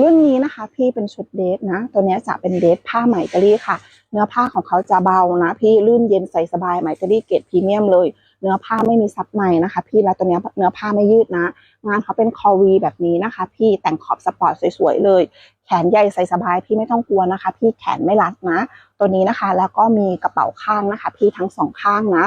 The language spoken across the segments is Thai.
รุ่นนี้นะคะพี่เป็นชุดเดทนะ ตัวนี้จะเป็นเดทผ้าไหมอิตาลีค่ะ เนื้อผ้าของเขาจะเบานะ พี่ลื่นเย็นใส่สบายไหมอิตาลีเกรดพรีเมียมเลย เนื้อผ้าไม่มีซับในนะคะ พี่แล้วตัวนี้เนื้อผ้าไม่ยืดนะ งานเขาเป็นคอวีแบบนี้นะคะ พี่แต่งขอบสปอร์ตสวยๆเลย แขนใหญ่ใส่สบายพี่ไม่ต้องกลัวนะคะ พี่แขนไม่รัดนะ ตัวนี้นะคะแล้วก็มีกระเป๋าข้างนะคะ พี่ทั้งสองข้างนะ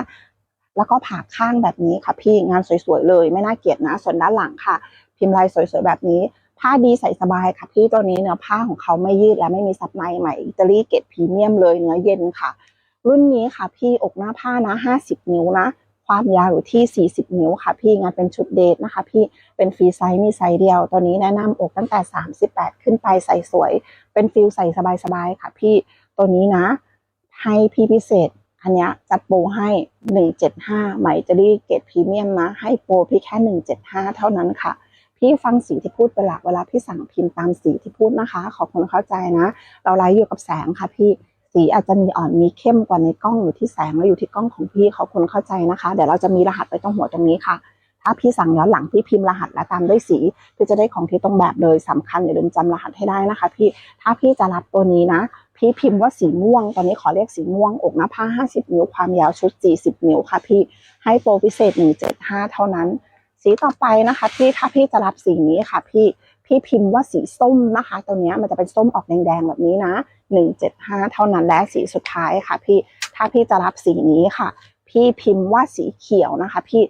แล้วก็ผ่าข้างแบบนี้ค่ะ พี่งานสวยๆเลย ไม่น่าเกลียดนะ ส่วนด้านหลังค่ะ พิมพ์ลายสวยๆแบบนี้ ผ้าดีใส่สบายค่ะพี่ตัวนี้เนื้อผ้าของเขาไม่ยืดและไม่มีซับในใหม่อิตาลีเกรดพรีเมียมเลยเนื้อเย็นค่ะ รุ่นนี้ค่ะพี่อกหน้าผ้านะ 50 นิ้วนะ ความยาวอยู่ที่ 40 นิ้วค่ะ พี่งานเป็นชุดเดทนะคะ พี่เป็นฟรีไซส์มีไซส์เดียว ตัวนี้แนะนำอกตั้งแต่ 38 ขึ้นไปใส่สวย เป็นฟิลใส่สบายๆค่ะ พี่ตัวนี้นะ ให้พี่พิเศษอันนี้จัดโปรให้ 175ไหมจะได้เกรดพรีเมียมนะ ให้โปรพี่แค่ 175 เท่านั้นค่ะ พี่ฟังสีที่พูดเวลาเวลาพี่สั่งพิมพ์ตามสีที่พูดนะคะ ขอบคุณเข้าใจนะ เราไลฟ์อยู่กับแสงค่ะพี่สีอาจจะมีอ่อนมีเข้มกว่าในกล้องอยู่ที่แสงแล้วอยู่ที่กล้องของพี่ขอบคุณเข้าใจนะคะ เดี๋ยวเราจะมีรหัสไว้ตรงหัวตรงนี้ค่ะถ้าพี่สั่งย้อนหลังพี่พิมพ์รหัสและตามด้วยสีพี่จะได้ของที่ตรงแบบเลยสำคัญอย่าลืมจำรหัสให้ได้นะคะ พี่ถ้าพี่จะรับตัวนี้นะ พี่พิมพ์ว่าสีม่วง ตอนนี้ขอเรียกสีม่วงอกหน้าผ้า 50 นิ้วความยาวชุด 40 นิ้วค่ะพี่ให้โปรพิเศษ 175 เท่านั้น สีต่อไปนะคะพี่ถ้าพี่จะรับสีนี้ค่ะ พี่พี่พิมพ์ว่าสีส้มนะคะ ตัวนี้มันจะเป็นส้มออกแดงๆแบบนี้นะ175 เท่านั้นและสีสุดท้ายค่ะพี่ถ้าพี่จะรับสีนี้ค่ะ พี่พิมพ์ว่าสีเขียวนะคะ พี่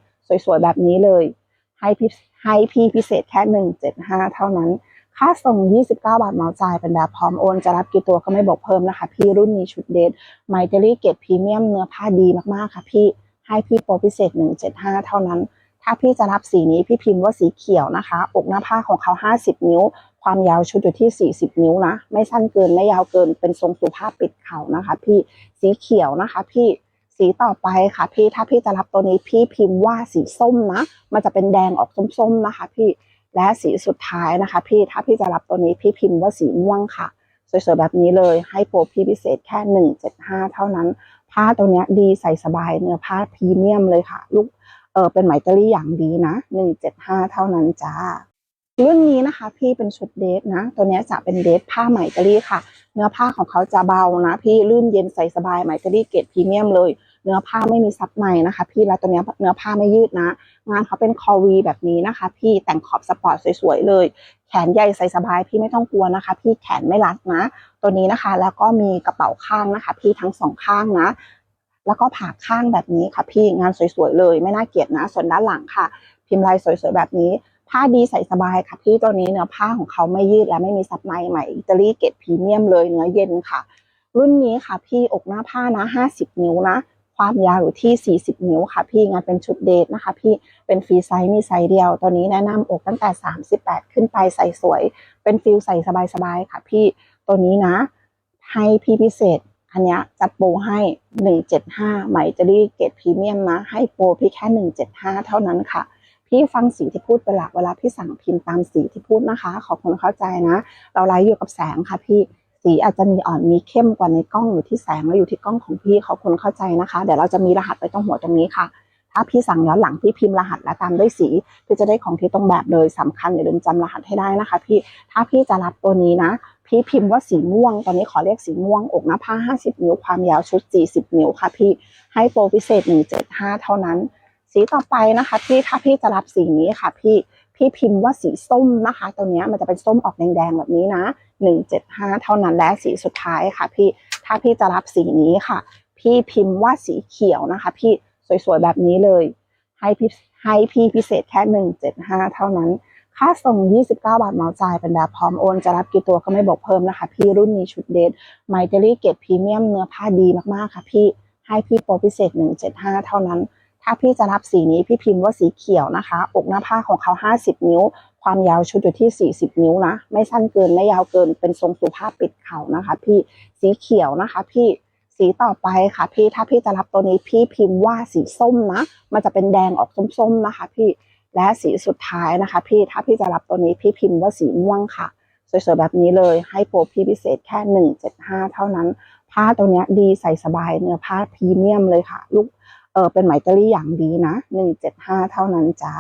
สวยๆแบบนี้เลย ให้พี่ให้พี่พิเศษแค่175 เท่านั้น ค่าส่ง 29 บาทเหมาจ่ายเป็นแบบพร้อมโอนจะรับกี่ตัวก็ไม่บอกเพิ่มนะคะ พี่รุ่นนี้ชุดเดทไมเตอรี่เกรดพรีเมียมเนื้อผ้าดีมากๆค่ะ พี่ให้พี่โปรพิเศษ 175 เท่านั้น ถ้าพี่จะรับสีนี้พี่พิมพ์ว่าสีเขียวนะคะ อกหน้าผ้าของเขา 50 นิ้ว ความยาวชุดอยู่ที่ 40 นิ้วนะ ไม่สั้นเกินไม่ยาวเกินเป็นทรงสุภาพปิดเข่านะคะ พี่สีเขียวนะคะพี่สีต่อไปค่ะ พี่ถ้าพี่จะรับตัวนี้พี่พิมพ์ว่าสีส้มนะ มันจะเป็นแดงออกส้มๆนะคะ พี่และสีสุดท้ายนะคะ พี่ถ้าพี่จะรับตัวนี้พี่พิมพ์ว่าสีม่วงค่ะสวยๆแบบนี้เลยให้โปรพี่พิเศษแค่ 175 เท่านั้น ผ้าตัวนี้ดีใส่สบายเนื้อผ้าพรีเมียมเลยค่ะ ลูก เออเป็นไหมเตอรี่อย่างดีนะ175เจ็ดห้าเท่านั้นจ้ารุ่นนี้นะคะพี่เป็นชุดเดทนะ ตัวนี้จะเป็นเดทผ้าไหมอิตาลีค่ะ เนื้อผ้าของเขาจะเบานะ พี่ลื่นเย็นใส่สบายไหมอิตาลีเกรดพรีเมียมเลย เนื้อผ้าไม่มีซับในนะคะ พี่แล้วตัวนี้เนื้อผ้าไม่ยืดนะ งานเขาเป็นคอวีแบบนี้นะคะ พี่แต่งขอบสปอร์ตสวยๆเลย แขนใหญ่ใส่สบายพี่ไม่ต้องกลัวนะคะ พี่แขนไม่รัดนะ ตัวนี้นะคะแล้วก็มีกระเป๋าข้างนะคะ พี่ทั้งสองข้างนะ แล้วก็ผ่าข้างแบบนี้ค่ะพี่งานสวยๆเลย ไม่น่าเกลียดนะ ส่วนด้านหลังค่ะ พิมพ์ลายสวยๆแบบนี้ ผ้าดีใส่สบายค่ะพี่ตัวนี้เนื้อผ้าของเขาไม่ยืดและไม่มีซับในใหม่อิตาลีเกรดพรีเมียมเลยเนื้อเย็นค่ะ รุ่นนี้ค่ะพี่อกหน้าผ้านะ 50 นิ้วนะ ความยาวอยู่ที่ 40 นิ้วค่ะ พี่งานเป็นชุดเดทนะคะ พี่เป็นฟรีไซส์มีไซส์เดียว ตัวนี้แนะนำอกตั้งแต่ 38 ขึ้นไปใส่สวย เป็นฟิลใส่สบายๆค่ะ พี่ตัวนี้นะ ให้พี่พิเศษ อันนี้จัดโปรให้ 175ไหมจะได้เกรดพรีเมียมนะให้โปรพี่แค่ 175 เท่านั้นค่ะ พี่ฟังสีที่พูดเวลาเวลาพี่สั่งพิมพ์ตามสีที่พูดนะคะ ขอบคุณเข้าใจนะ เราไลฟ์อยู่กับแสงค่ะพี่สีอาจจะมีอ่อนมีเข้มกว่าในกล้องอยู่ที่แสงแล้วอยู่ที่กล้องของพี่ขอบคุณเข้าใจนะคะ เดี๋ยวเราจะมีรหัสไว้ตรงหัวตรงนี้ค่ะถ้าพี่สั่งย้อนหลังพี่พิมพ์รหัสและตามด้วยสีพี่จะได้ของที่ตรงแบบเลยสำคัญอย่าลืมจำรหัสให้ได้นะคะ พี่ถ้าพี่จะรับตัวนี้นะ พี่พิมพ์ว่าสีม่วง ตอนนี้ขอเรียกสีม่วง อกหน้าผ้า 50 นิ้ว ความยาวชุด 40 นิ้วค่ะพี่ ให้โปรพิเศษ 175 เท่านั้น สีต่อไปนะคะพี่ถ้าพี่จะรับสีนี้ค่ะพี่พี่พิมพ์ว่าสีส้มนะคะ ตัวนี้มันจะเป็นส้มออกแดงๆแบบนี้นะ 175 เท่านั้น และสีสุดท้ายค่ะพี่ ถ้าพี่จะรับสีนี้ค่ะ พี่พิมพ์ว่าสีเขียวนะคะ พี่สวยๆแบบนี้เลย ให้พี่ให้พี่พิเศษแค่ 175 เท่านั้น ค่าส่ง 29 บาทเหมาจ่ายเป็นแบบพร้อมโอน จะรับกี่ตัวก็ไม่บอกเพิ่มนะคะ พี่รุ่นนี้ชุดเดทไมเตอรี่เกรดพรีเมียมเนื้อผ้าดีมากๆค่ะพี่ให้พี่โปรพิเศษ 175 เท่านั้น ถ้าพี่จะรับสีนี้พี่พิมพ์ว่าสีเขียวนะคะ อกหน้าผ้าของเขา 50 นิ้ว ความยาวชุดอยู่ที่ 40 นิ้วนะ ไม่สั้นเกินไม่ยาวเกินเป็นทรงสุภาพปิดเข่านะคะ พี่สีเขียวนะคะ พี่สีต่อไปค่ะ พี่ถ้าพี่จะรับตัวนี้พี่พิมพ์ว่าสีส้มนะ มันจะเป็นแดงออกส้มๆนะคะ พี่ และสีสุดท้ายนะคะ พี่ถ้าพี่จะรับตัวนี้พี่พิมพ์ว่าสีม่วงค่ะ สวยๆแบบนี้เลยให้โปรพี่พิเศษแค่ 175 เท่านั้น ผ้าตัวนี้ดีใส่สบายเนื้อผ้าพรีเมียมเลยค่ะ ลูกเออเป็นไหมเตอรี่อย่างดีนะ 175 เท่านั้นจ้า